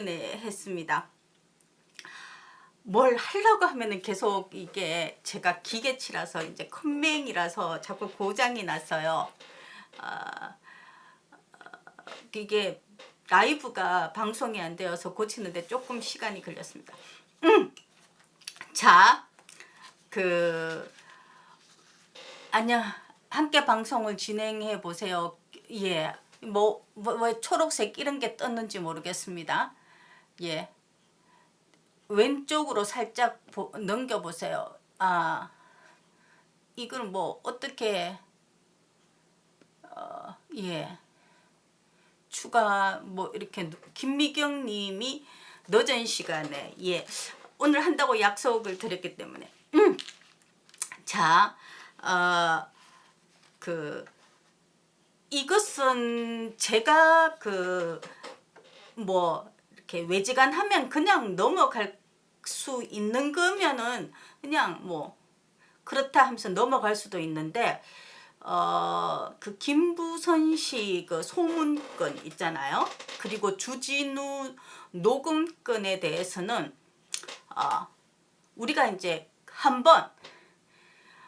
네, 했습니다. 뭘 하려고 하면은 계속 이게 제가 기계치라서 이제 컴맹이라서 자꾸 고장이 났어요. 아, 어, 이게 라이브가 방송이 안 되어서 고치는데 조금 시간이 걸렸습니다. 음. 자, 그 안녕 함께 방송을 진행해 보세요. 예, 뭐, 뭐, 왜 초록색 이런 게 떴는지 모르겠습니다. 예, 왼쪽으로 살짝 보, 넘겨 보세요. 아, 이걸 뭐 어떻게 어, 예. 추가 뭐 이렇게 누- 김미경 님이 늦은 시간에 예 오늘 한다고 약속을 드렸기 때문에 음. 자 어 그 이것은 제가 그 뭐 이렇게 외지간 하면 그냥 넘어갈 수 있는 거면은 그냥 뭐 그렇다 하면서 넘어갈 수도 있는데 어, 그 김부선 씨 그 소문건 있잖아요. 그리고 주진우 녹음건에 대해서는 어, 우리가 이제 한번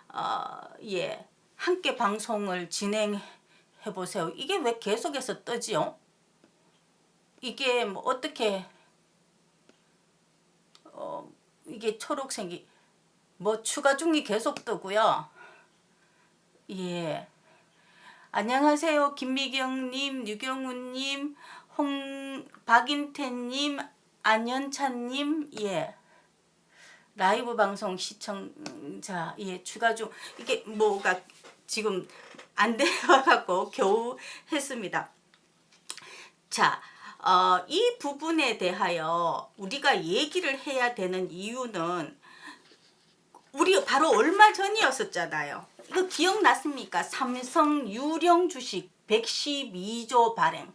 어, 예, 함께 방송을 진행해 보세요. 이게 왜 계속해서 뜨지요? 이게 뭐 어떻게 어, 이게 초록색이 뭐 추가 중이 계속 뜨고요. 예. 안녕하세요. 김미경님, 유경훈님, 홍, 박인태님, 안현찬님, 예. 라이브 방송 시청자, 예, 추가 중, 이게 뭐가 지금 안 되어갖고 겨우 했습니다. 자, 어, 이 부분에 대하여 우리가 얘기를 해야 되는 이유는 우리 바로 얼마 전이었었잖아요. 이거 기억났습니까? 삼성 유령 주식 112조 발행.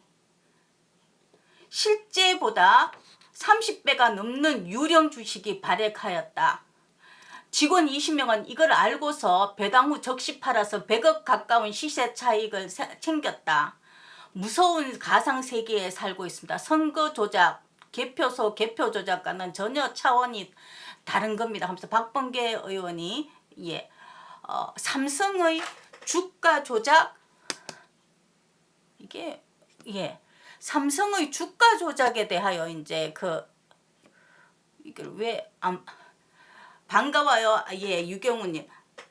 실제보다 30배가 넘는 유령 주식이 발행하였다. 직원 20명은 이걸 알고서 배당 후 적시 팔아서 100억 가까운 시세 차익을 세- 챙겼다. 무서운 가상 세계에 살고 있습니다. 선거 조작, 개표소 개표 조작과는 전혀 차원이 다른 겁니다. 하면서 박범계 의원이 예, 어, 삼성의 주가 조작 이게 예, 삼성의 주가 조작에 대하여 이제 그 이걸 왜 안 반가워요. 예, 유경우님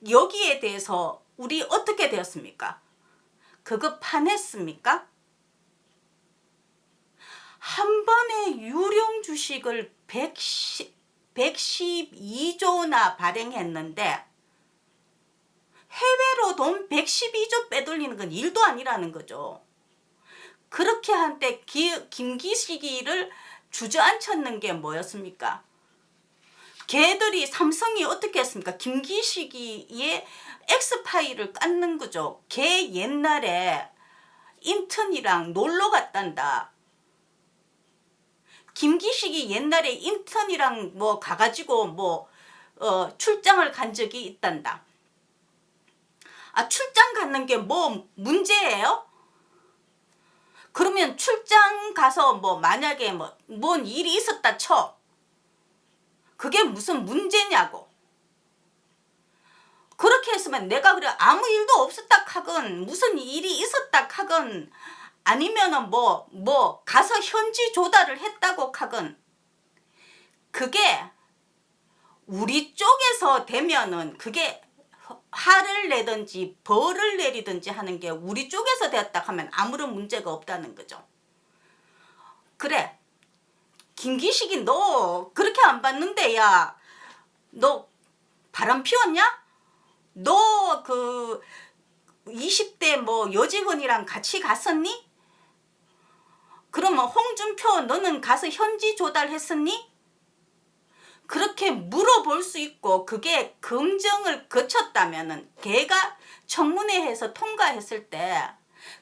여기에 대해서 우리 어떻게 되었습니까? 그거 파냈습니까? 한 번에 유령 주식을 110, 112조나 발행했는데 해외로 돈 112조 빼돌리는 건 일도 아니라는 거죠. 그렇게 한때 기, 김기식이를 주저앉혔는 게 뭐였습니까? 걔들이 삼성이 어떻게 했습니까? 김기식이의 엑스파일을 깠는 거죠. 걔 옛날에 인턴이랑 놀러 갔단다. 김기식이 옛날에 인턴이랑 뭐 가가지고 뭐 어, 출장을 간 적이 있단다. 아 출장 가는 게 뭐 문제예요? 그러면 출장 가서 뭐 만약에 뭐 뭔 일이 있었다 쳐. 그게 무슨 문제냐고. 그렇게 했으면 내가 그래 아무 일도 없었다 하건 무슨 일이 있었다 하건 아니면은 뭐 뭐 가서 현지 조달을 했다고 하건 그게 우리 쪽에서 되면은 그게 화를 내든지 벌을 내리든지 하는 게 우리 쪽에서 되었다 하면 아무런 문제가 없다는 거죠. 그래. 김기식이 너 그렇게 안 봤는데 야. 너 바람 피웠냐? 너 그 20대 뭐 여직원이랑 같이 갔었니? 그러면 홍준표 너는 가서 현지 조달했었니? 그렇게 물어볼 수 있고 그게 검증을 거쳤다면은 걔가 청문회에서 통과했을 때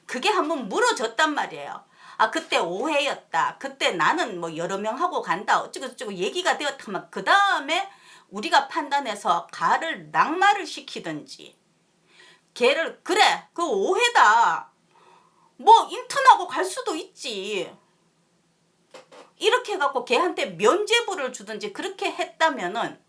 그게 한번 물어졌단 말이에요. 아 그때 오해였다. 그때 나는 뭐 여러 명 하고 간다. 어쩌고 저쩌고 얘기가 되었다면 그 다음에 우리가 판단해서 가를 낙마를 시키든지 걔를 그래 그 오해다. 뭐 인턴하고 갈 수도 있지. 이렇게 해갖고 걔한테 면죄부를 주든지 그렇게 했다면은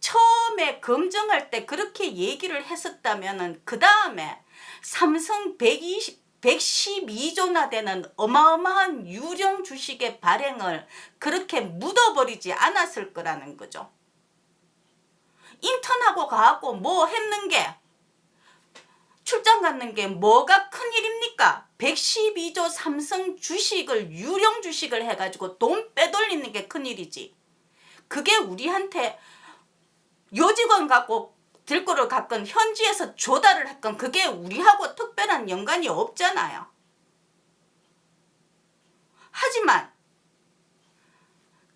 처음에 검증할 때 그렇게 얘기를 했었다면은 그 다음에 삼성 120 112조나 되는 어마어마한 유령 주식의 발행을 그렇게 묻어버리지 않았을 거라는 거죠. 인턴하고 가갖고 뭐 했는 게 출장 갔는 게 뭐가 큰 일입니까? 112조 삼성 주식을 유령 주식을 해가지고 돈 빼돌리는 게 큰 일이지. 그게 우리한테 요직원 갖고 들고를 갖건 현지에서 조달을 했건 그게 우리하고 특별한 연관이 없잖아요. 하지만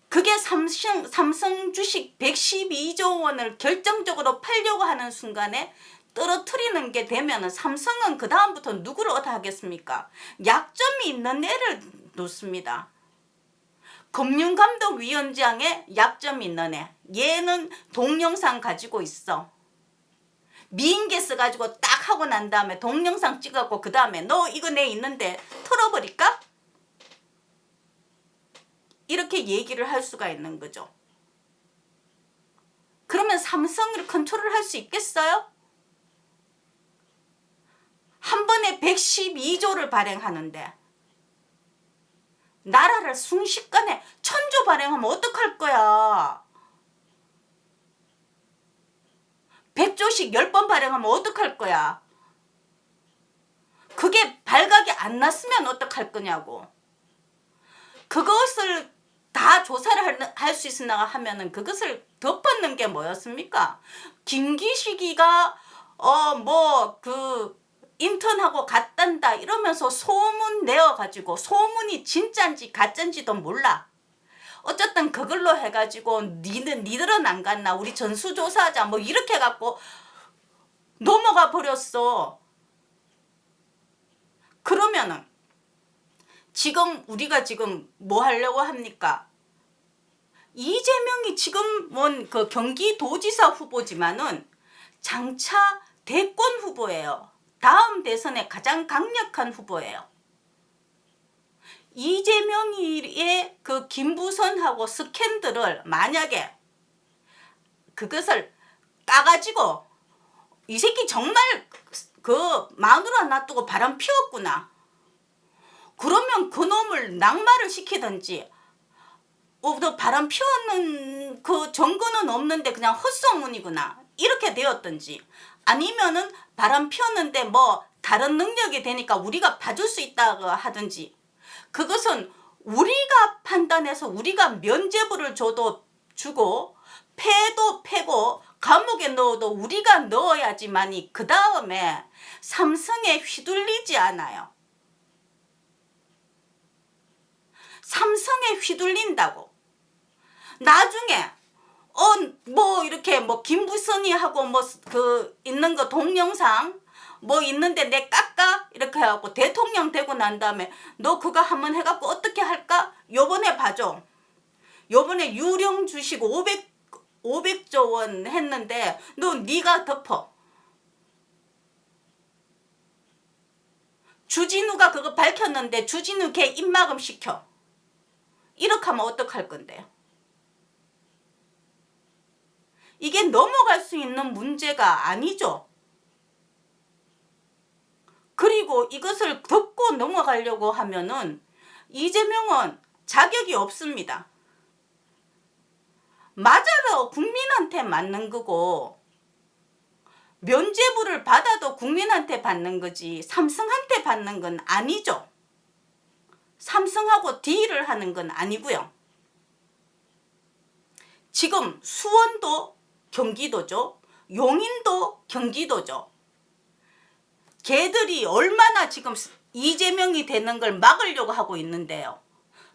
그게 삼성, 삼성 주식 112조 원을 결정적으로 팔려고 하는 순간에 떨어뜨리는 게 되면은 삼성은 그 다음부터 누구를 얻어 하겠습니까? 약점이 있는 애를 놓습니다. 금융감독위원장에 약점이 있는 애. 얘는 동영상 가지고 있어. 미인계스 가지고 딱 하고 난 다음에 동영상 찍었고 그 다음에 너 이거 내 있는데 털어버릴까? 이렇게 얘기를 할 수가 있는 거죠. 그러면 삼성을 컨트롤 할 수 있겠어요? 한 번에 112조를 발행하는데 나라를 순식간에 천조 발행하면 어떡할 거야? 100조씩 10번 발행하면 어떡할 거야? 그게 발각이 안 났으면 어떡할 거냐고. 그것을 다 조사를 할 수 있으나 하면은 그것을 덮었는 게 뭐였습니까? 김기식이가 어 뭐 그 인턴하고 갔단다 이러면서 소문 내어 가지고 소문이 진짠지 가짠지도 몰라. 어쨌든 그걸로 해가지고 니는 니들은 안 갔나 우리 전수조사하자 뭐 이렇게 해갖고 넘어가 버렸어. 그러면은 지금 우리가 지금 뭐 하려고 합니까? 이재명이 지금 뭔그 경기도지사 후보지만은 장차 대권 후보예요. 다음 대선에 가장 강력한 후보예요. 이재명이의 그 김부선하고 스캔들을 만약에 그것을 따가지고 이 새끼 정말 그 마누라 놔두고 바람 피웠구나. 그러면 그 놈을 낙마를 시키든지 어, 너 바람 피웠는 그 증거는 없는데 그냥 헛소문이구나. 이렇게 되었든지 아니면은 바람 피웠는데 뭐 다른 능력이 되니까 우리가 봐줄 수 있다고 하든지 그것은 우리가 판단해서 우리가 면죄부를 줘도 주고 패도 패고 감옥에 넣어도 우리가 넣어야지만이 그 다음에 삼성에 휘둘리지 않아요. 삼성에 휘둘린다고. 나중에 어뭐 이렇게 뭐 김부선이 하고 뭐 그 있는 거 동영상 뭐 있는데 내 깎아 이렇게 해갖고 대통령 되고 난 다음에 너 그거 한번 해갖고 어떻게 할까? 요번에 봐줘. 요번에 유령 주식 500 500조 원 했는데 너 네가 덮어. 주진우가 그거 밝혔는데 주진우 걔 입막음 시켜. 이렇게 하면 어떡할 건데요? 이게 넘어갈 수 있는 문제가 아니죠. 그리고 이것을 덮고 넘어가려고 하면은 이재명은 자격이 없습니다. 맞아도 국민한테 맞는 거고 면죄부를 받아도 국민한테 받는 거지 삼성한테 받는 건 아니죠. 삼성하고 딜을 하는 건 아니고요. 지금 수원도 경기도죠. 용인도 경기도죠. 걔들이 얼마나 지금 이재명이 되는 걸 막으려고 하고 있는데요.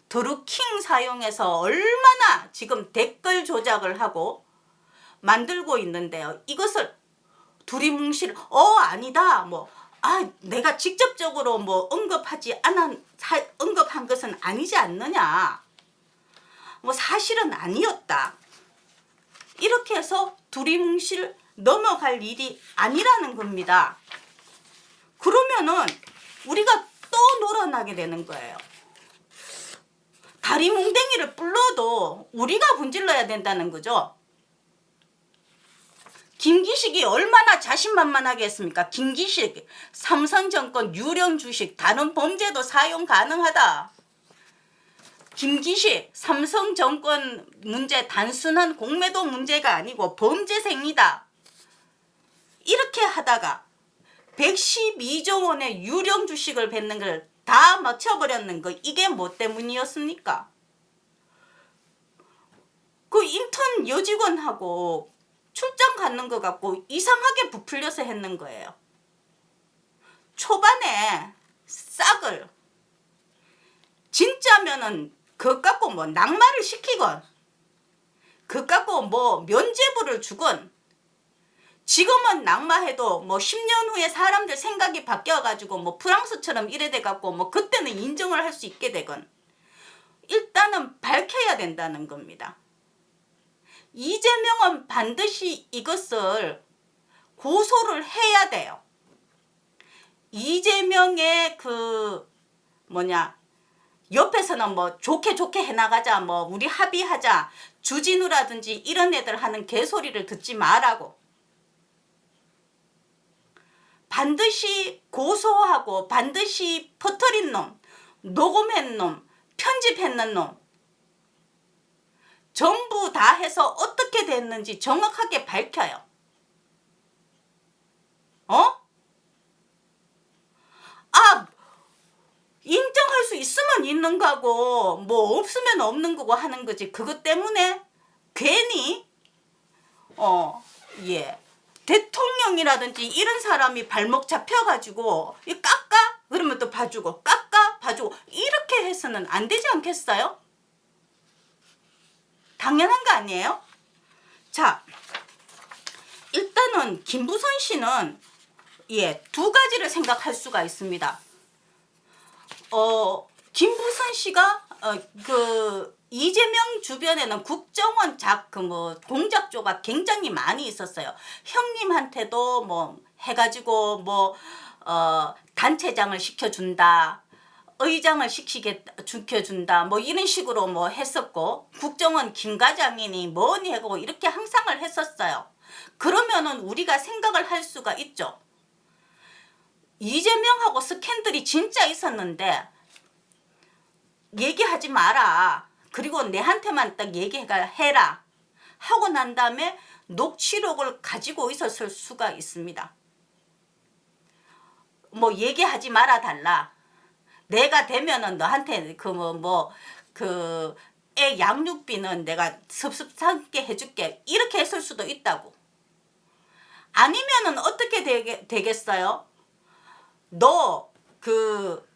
드루킹 사용해서 얼마나 지금 댓글 조작을 하고 만들고 있는데요. 이것을 두리뭉실 어 아니다 뭐 아 내가 직접적으로 뭐 언급하지 사, 언급한 것은 아니지 않느냐 뭐 사실은 아니었다 이렇게 해서 두리뭉실 넘어갈 일이 아니라는 겁니다. 그러면은 우리가 또 놀아나게 되는 거예요. 다리 뭉댕이를 불러도 우리가 분질러야 된다는 거죠. 김기식이 얼마나 자신만만하게 했습니까? 김기식 삼성정권 유령 주식 다른 범죄도 사용 가능하다. 김기식 삼성 정권 문제 단순한 공매도 문제가 아니고 범죄생이다. 이렇게 하다가 112조 원의 유령 주식을 뱉는 걸 다 맞춰버렸는 거 이게 뭐 때문이었습니까? 그 인턴 여직원하고 출장 갔는 것 같고 이상하게 부풀려서 했는 거예요. 초반에 싹을 진짜면은 그것 갖고 뭐 낙마를 시키건 그것 갖고 뭐 면죄부를 주건 지금은 낙마해도 뭐 10년 후에 사람들 생각이 바뀌어가지고 뭐 프랑스처럼 이래 돼갖고 뭐 그때는 인정을 할 수 있게 되건 일단은 밝혀야 된다는 겁니다. 이재명은 반드시 이것을 고소를 해야 돼요. 이재명의 그 뭐냐 옆에서는 뭐 좋게 좋게 해나가자 뭐 우리 합의하자 주진우라든지 이런 애들 하는 개소리를 듣지 말라고 반드시 고소하고 반드시 퍼뜨린 놈 녹음한 놈 편집했는 놈 전부 다 해서 어떻게 됐는지 정확하게 밝혀요. 어? 아, 인정할 수 있으면 있는 거고, 뭐 없으면 없는 거고 하는 거지. 그것 때문에 괜히, 어, 예. 대통령이라든지 이런 사람이 발목 잡혀가지고, 이 깎아? 그러면 또 봐주고, 깎아? 봐주고, 이렇게 해서는 안 되지 않겠어요? 당연한 거 아니에요? 자, 일단은 김부선 씨는 예, 두 가지를 생각할 수가 있습니다. 어, 김부선 씨가 어, 그 이재명 주변에는 국정원 작 그 뭐 공작 조가 굉장히 많이 있었어요. 형님한테도 뭐 해가지고 뭐 어, 단체장을 시켜준다. 의장을 시키게 지켜준다 뭐 이런 식으로 뭐 했었고 국정원 김 과장이니 뭐니 하고 이렇게 항상을 했었어요. 그러면은 우리가 생각을 할 수가 있죠. 이재명하고 스캔들이 진짜 있었는데 얘기하지 마라. 그리고 내한테만 딱 얘기해라. 하고 난 다음에 녹취록을 가지고 있었을 수가 있습니다. 뭐 얘기하지 말아 달라. 내가 되면은 너한테 그 뭐 뭐 그 애 양육비는 내가 섭섭하게 해줄게 이렇게 했을 수도 있다고 아니면은 어떻게 되겠어요 너 그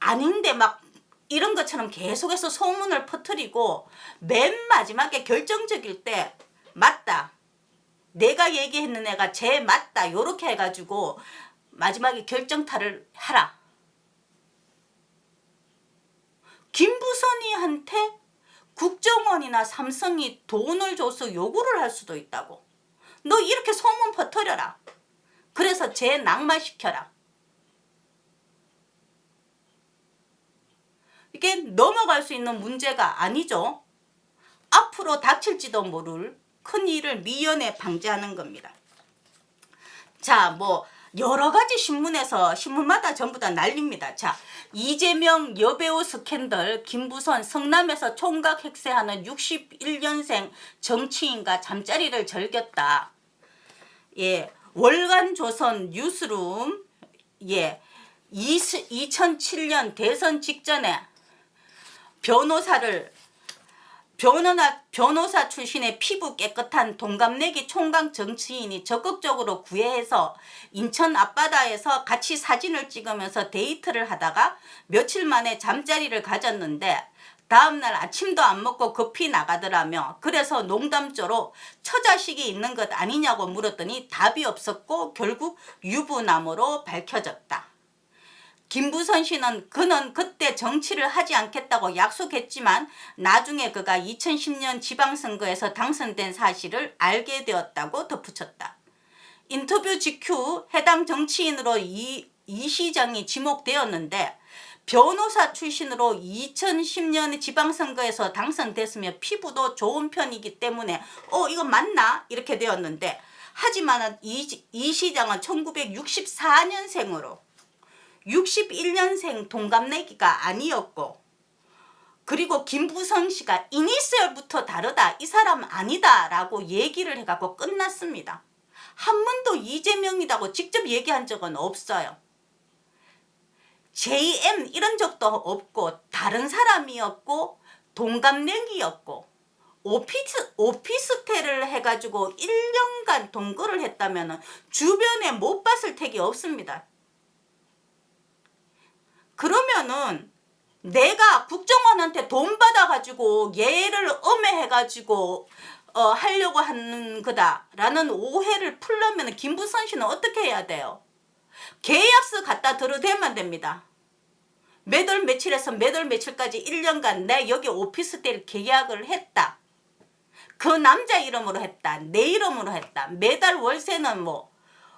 아닌데 막 이런 것처럼 계속해서 소문을 퍼뜨리고 맨 마지막에 결정적일 때 맞다 내가 얘기했는 애가 제 맞다 요렇게 해가지고 마지막에 결정타를 하라 김부선이한테 국정원이나 삼성이 돈을 줘서 요구를 할 수도 있다고. 너 이렇게 소문 퍼뜨려라. 그래서 쟤 낙마시켜라. 이게 넘어갈 수 있는 문제가 아니죠. 앞으로 닥칠지도 모를 큰 일을 미연에 방지하는 겁니다. 자, 뭐 여러 가지 신문에서 신문마다 전부 다 난립니다. 자, 이재명 여배우 스캔들 김부선 성남에서 총각 핵세하는 61년생 정치인과 잠자리를 즐겼다. 예, 월간 조선 뉴스룸 예, 2007년 대선 직전에 변호사를 변호사, 변호사 출신의 피부 깨끗한 동갑내기 총각 정치인이 적극적으로 구애해서 인천 앞바다에서 같이 사진을 찍으면서 데이트를 하다가 며칠 만에 잠자리를 가졌는데 다음날 아침도 안 먹고 급히 나가더라며 그래서 농담조로 처자식이 있는 것 아니냐고 물었더니 답이 없었고 결국 유부남으로 밝혀졌다. 김부선 씨는 그는 그때 정치를 하지 않겠다고 약속했지만 나중에 그가 2010년 지방선거에서 당선된 사실을 알게 되었다고 덧붙였다. 인터뷰 직후 해당 정치인으로 이, 이 시장이 지목되었는데 변호사 출신으로 2010년 지방선거에서 당선됐으며 피부도 좋은 편이기 때문에 어 이거 맞나 이렇게 되었는데 하지만 이, 이 시장은 1964년생으로 61년생 동갑내기가 아니었고 그리고 김부성 씨가 이니셜부터 다르다 이 사람 아니다 라고 얘기를 해갖고 끝났습니다. 한 번도 이재명이라고 직접 얘기한 적은 없어요. JM 이런 적도 없고 다른 사람이었고 동갑내기였고 오피스 오피스텔을 해가지고 1년간 동거를 했다면 주변에 못 봤을 택이 없습니다. 그러면은 내가 국정원한테 돈 받아가지고 얘를 음해해가지고 어, 하려고 하는 거다라는 오해를 풀려면 김부선 씨는 어떻게 해야 돼요? 계약서 갖다 들어대면 됩니다. 몇월 며칠에서 몇월 며칠까지 1년간 내 여기 오피스텔 계약을 했다. 그 남자 이름으로 했다. 내 이름으로 했다. 매달 월세는 뭐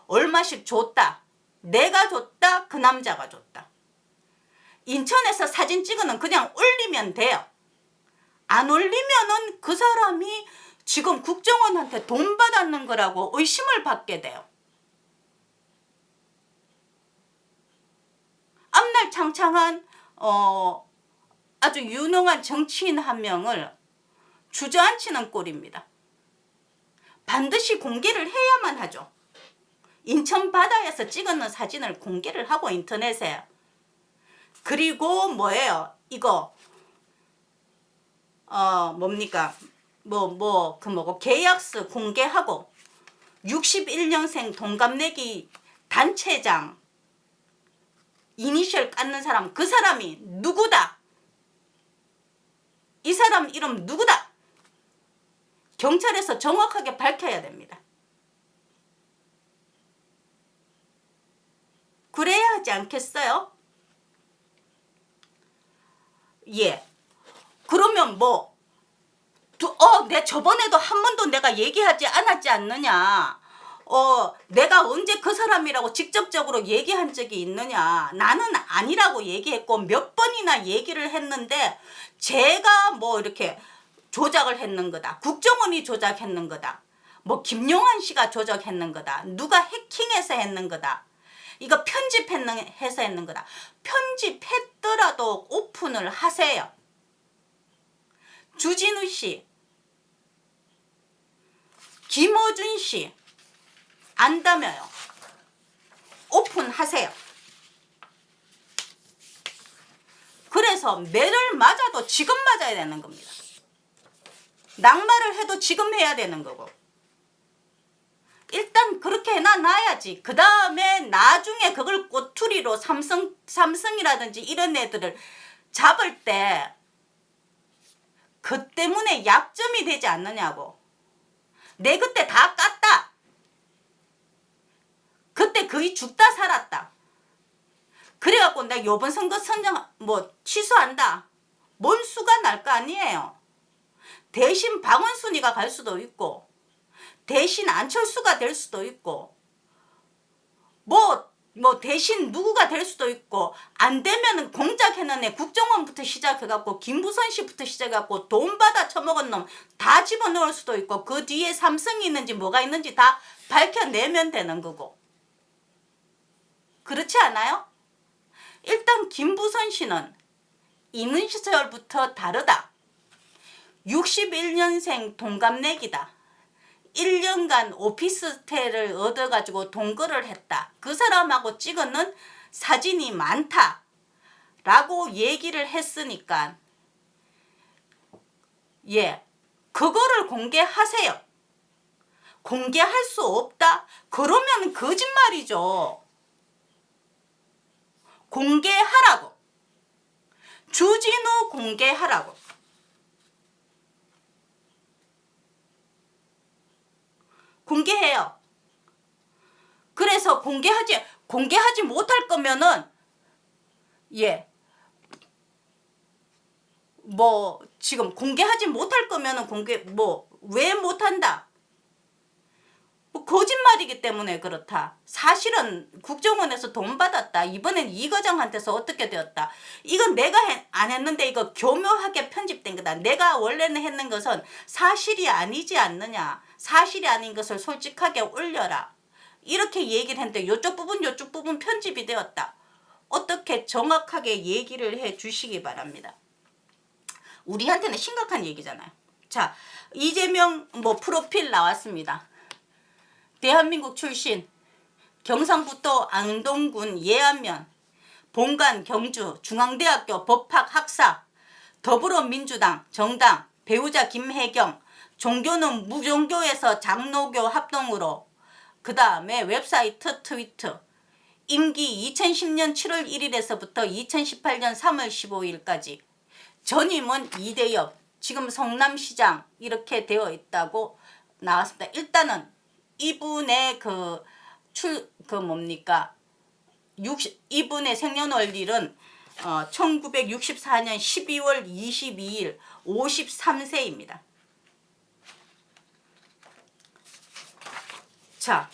얼마씩 줬다. 내가 줬다. 그 남자가 줬다. 인천에서 사진 찍어는 그냥 올리면 돼요. 안 올리면은 그 사람이 지금 국정원한테 돈 받았는 거라고 의심을 받게 돼요. 앞날 창창한 어 아주 유능한 정치인 한 명을 주저앉히는 꼴입니다. 반드시 공개를 해야만 하죠. 인천 바다에서 찍었는 사진을 공개를 하고 인터넷에 그리고 뭐예요? 이거 어 뭡니까? 뭐 뭐 그 뭐고 계약서 공개하고 61년생 동갑내기 단체장 이니셜 깎는 사람 그 사람이 누구다? 이 사람 이름 누구다? 경찰에서 정확하게 밝혀야 됩니다. 그래야 하지 않겠어요? 예. 그러면 뭐, 두, 어, 내 저번에도 한 번도 내가 얘기하지 않았지 않느냐. 어, 내가 언제 그 사람이라고 직접적으로 얘기한 적이 있느냐. 나는 아니라고 얘기했고 몇 번이나 얘기를 했는데 제가 뭐 이렇게 조작을 했는 거다. 국정원이 조작했는 거다. 뭐 김용환 씨가 조작했는 거다. 누가 해킹해서 했는 거다. 이거 편집해서 했는 거다. 편집했더라도 오픈을 하세요. 주진우 씨, 김호준 씨, 안다며요. 오픈하세요. 그래서 매를 맞아도 지금 맞아야 되는 겁니다. 낙마를 해도 지금 해야 되는 거고. 일단 그렇게 해놔놔야지. 그 다음에 나중에 그걸 꼬투리로 삼성, 삼성이라든지 이런 애들을 잡을 때, 그 때문에 약점이 되지 않느냐고. 내 그때 다 깠다. 그때 거의 죽다 살았다. 그래갖고 내가 요번 선거 선정, 뭐, 취소한다. 뭔 수가 날 거 아니에요. 대신 박원순이가 갈 수도 있고, 대신 안철수가 될 수도 있고 뭐, 뭐 대신 누구가 될 수도 있고 안 되면은 공작해는 애 국정원부터 시작해갖고 김부선 씨부터 시작해갖고 돈 받아 처먹은 놈 다 집어넣을 수도 있고 그 뒤에 삼성이 있는지 뭐가 있는지 다 밝혀내면 되는 거고 그렇지 않아요? 일단 김부선 씨는 있는 시절부터 다르다. 61년생 동갑내기다. 1년간 오피스텔을 얻어가지고 동거를 했다. 그 사람하고 찍었는 사진이 많다. 라고 얘기를 했으니까, 예, 그거를 공개하세요. 공개할 수 없다? 그러면 거짓말이죠. 공개하라고. 주진우 공개하라고. 공개해요. 그래서 공개하지 공개하지 못할 거면은 예. 뭐 지금 공개하지 못할 거면은 공개 뭐 왜 못한다? 뭐 거짓말이기 때문에 그렇다. 사실은 국정원에서 돈 받았다. 이번엔 이 과장한테서 어떻게 되었다. 이건 내가 해- 안 했는데 이거 교묘하게 편집된 거다. 내가 원래는 했는 것은 사실이 아니지 않느냐. 사실이 아닌 것을 솔직하게 올려라. 이렇게 얘기를 했는데 요쪽 부분 요쪽 부분 편집이 되었다. 어떻게 정확하게 얘기를 해 주시기 바랍니다. 우리한테는 심각한 얘기잖아요. 자, 이재명 뭐 프로필 나왔습니다. 대한민국 출신, 경상북도 안동군 예안면, 본관 경주 중앙대학교 법학 학사, 더불어민주당 정당 배우자 김혜경, 종교는 무종교에서 장로교 합동으로 그 다음에 웹사이트 트위트 임기 2010년 7월 1일에서부터 2018년 3월 15일까지 전임은 이대엽 지금 성남시장 이렇게 되어 있다고 나왔습니다. 일단은 이분의 그 출 그 뭡니까 60 이분의 생년월일은 어, 1964년 12월 22일 53세입니다. 자,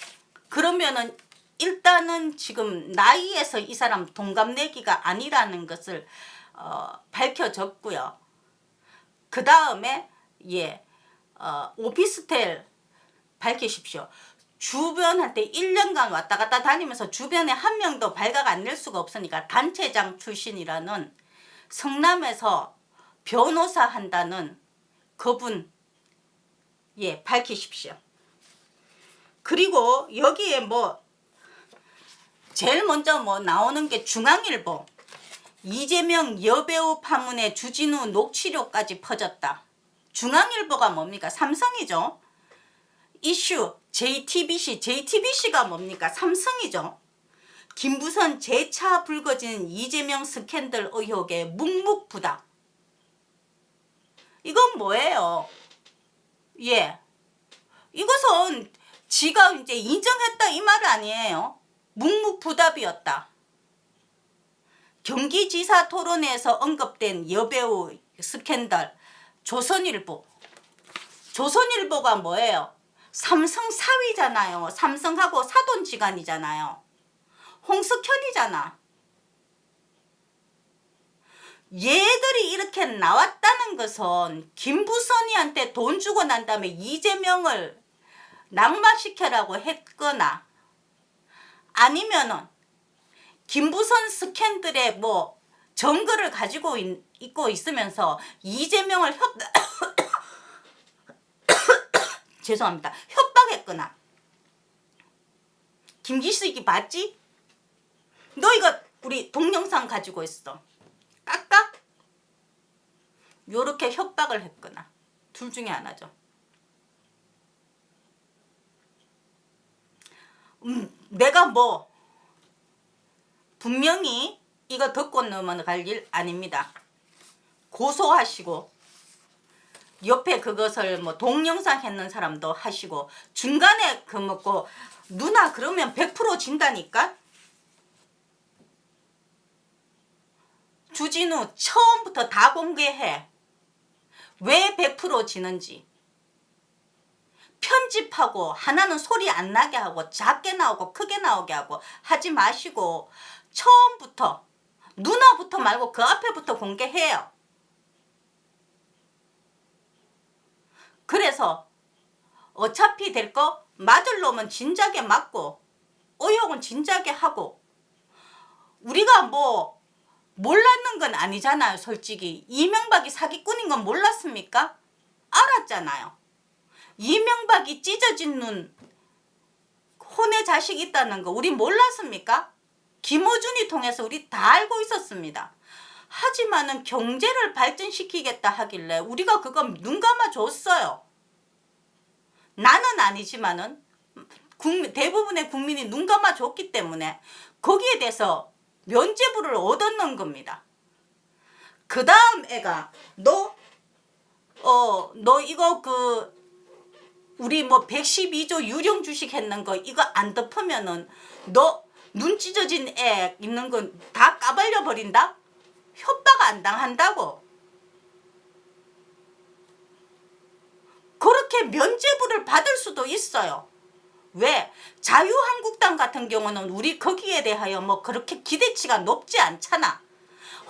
그러면은 일단은 지금 나이에서 이 사람 동갑내기가 아니라는 것을 어, 밝혀졌고요. 그 다음에 예, 어, 오피스텔 밝히십시오. 주변한테 1년간 왔다 갔다 다니면서 주변에 한 명도 발각 안 낼 수가 없으니까 단체장 출신이라는 성남에서 변호사 한다는 그분 예 밝히십시오. 그리고 여기에 뭐 제일 먼저 뭐 나오는 게 중앙일보 이재명 여배우 파문에 주진우 녹취료까지 퍼졌다. 중앙일보가 뭡니까? 삼성이죠. 이슈 JTBC JTBC가 뭡니까? 삼성이죠. 김부선 재차 불거진 이재명 스캔들 의혹에 묵묵부답. 이건 뭐예요? 예. 이것은 지가 이제 인정했다 이 말 아니에요. 묵묵부답이었다. 경기지사 토론회에서 언급된 여배우 스캔들 조선일보. 조선일보가 뭐예요? 삼성 사위잖아요. 삼성하고 사돈지간이잖아요. 홍석현이잖아. 얘들이 이렇게 나왔다는 것은 김부선이한테 돈 주고 난 다음에 이재명을 낙마시켜라고 했거나 아니면은 김부선 스캔들의 뭐 증거를 가지고 있, 있고 있으면서 이재명을 협 죄송합니다 협박했거나 김기식이 맞지? 너 이거 우리 동영상 가지고 있어 깎아? 요렇게 협박을 했거나 둘 중에 하나죠. 음, 내가 뭐 분명히 이거 듣고 넘어갈 일 아닙니다. 고소하시고 옆에 그것을 뭐 동영상 했는 사람도 하시고 중간에 그 먹고 누나 그러면 100% 진다니까? 주진우 처음부터 다 공개해. 왜 100% 지는지. 편집하고 하나는 소리 안 나게 하고 작게 나오고 크게 나오게 하고 하지 마시고 처음부터 누나부터 말고 그 앞에부터 공개해요. 그래서 어차피 될 거 맞을 놈은 진작에 맞고 의혹은 진작에 하고 우리가 뭐 몰랐는 건 아니잖아요 솔직히 이명박이 사기꾼인 건 몰랐습니까? 알았잖아요 이명박이 찢어진 눈 혼의 자식 있다는 거 우리 몰랐습니까? 김어준이 통해서 우리 다 알고 있었습니다. 하지만은 경제를 발전시키겠다 하길래 우리가 그거 눈 감아 줬어요. 나는 아니지만은 국민, 대부분의 국민이 눈 감아 줬기 때문에 거기에 대해서 면죄부를 얻었는 겁니다. 그 다음 애가 너, 어, 너 이거 그 우리 뭐 112조 유령 주식 했는 거 이거 안 덮으면은 너 눈 찢어진 애 있는 건 다 까발려 버린다? 협박 안 당한다고. 그렇게 면죄부를 받을 수도 있어요. 왜 자유한국당 같은 경우는 우리 거기에 대하여 뭐 그렇게 기대치가 높지 않잖아.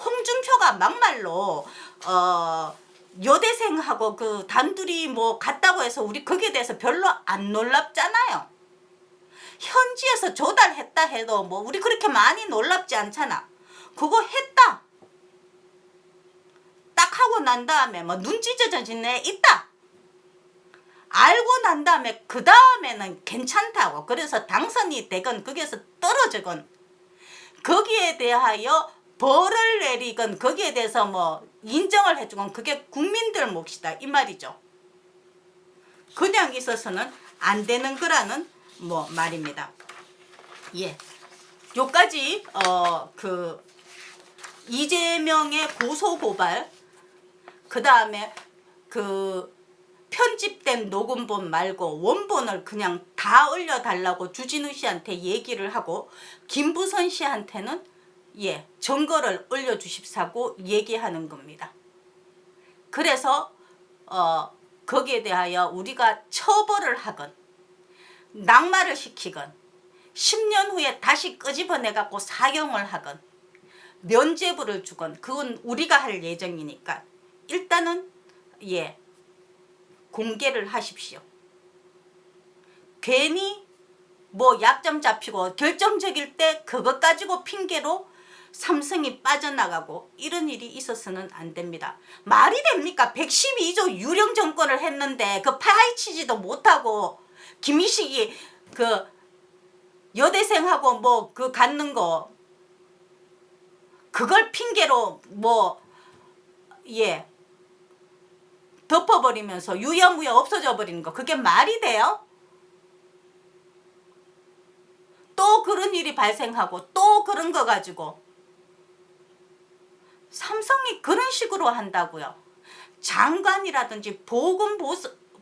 홍준표가 막말로 어 여대생하고 그 단둘이 뭐 갔다고 해서 우리 거기에 대해서 별로 안 놀랍잖아요. 현지에서 조달했다 해도 뭐 우리 그렇게 많이 놀랍지 않잖아. 그거 했다. 딱 하고 난 다음에 뭐눈애 있다. 알고 난 다음에 그 다음에는 괜찮다고. 그래서 당선이 되건 거기에서 떨어지건 거기에 대하여 벌을 내리건 거기에 대해서 뭐 인정을 해주건 그게 국민들 몫이다 이 말이죠. 그냥 있어서는 안 되는 거라는 뭐 말입니다. 예. 요까지 어 그 이재명의 고소 고발 그 다음에 그 편집된 녹음본 말고 원본을 그냥 다 올려달라고 주진우 씨한테 얘기를 하고 김부선 씨한테는 예 증거를 올려주십사고 얘기하는 겁니다. 그래서 어 거기에 대하여 우리가 처벌을 하건 낙마를 시키건 10년 후에 다시 끄집어내 갖고 사형을 하건 면죄부를 주건 그건 우리가 할 예정이니까 일단은 예 공개를 하십시오. 괜히 뭐 약점 잡히고 결정적일 때 그것 가지고 핑계로 삼성이 빠져나가고 이런 일이 있어서는 안 됩니다. 말이 됩니까? 112조 유령 정권을 했는데 그 파헤치지도 못하고 김희식이 그 여대생하고 뭐 그 갖는 거 그걸 핑계로 뭐 예 덮어버리면서 유야무야 없어져 버리는 거 그게 말이 돼요? 또 그런 일이 발생하고 또 그런 거 가지고 삼성이 그런 식으로 한다고요. 장관이라든지 보건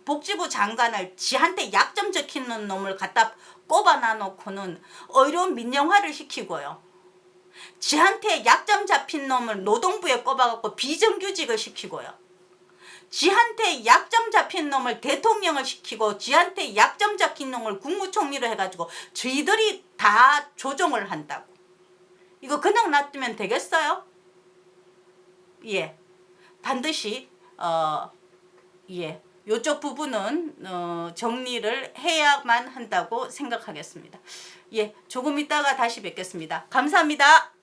복지부 장관을 지한테 약점 적히는 놈을 갖다 꼽아놔 놓고는 의료 민영화를 시키고요. 지한테 약점 잡힌 놈을 노동부에 꼽아갖고 비정규직을 시키고요. 지한테 약점 잡힌 놈을 대통령을 시키고 지한테 약점 잡힌 놈을 국무총리로 해가지고 저희들이 다 조정을 한다고. 이거 그냥 놔두면 되겠어요? 예. 반드시 어 예. 요쪽 부분은 어, 정리를 해야만 한다고 생각하겠습니다. 예, 조금 있다가 다시 뵙겠습니다. 감사합니다.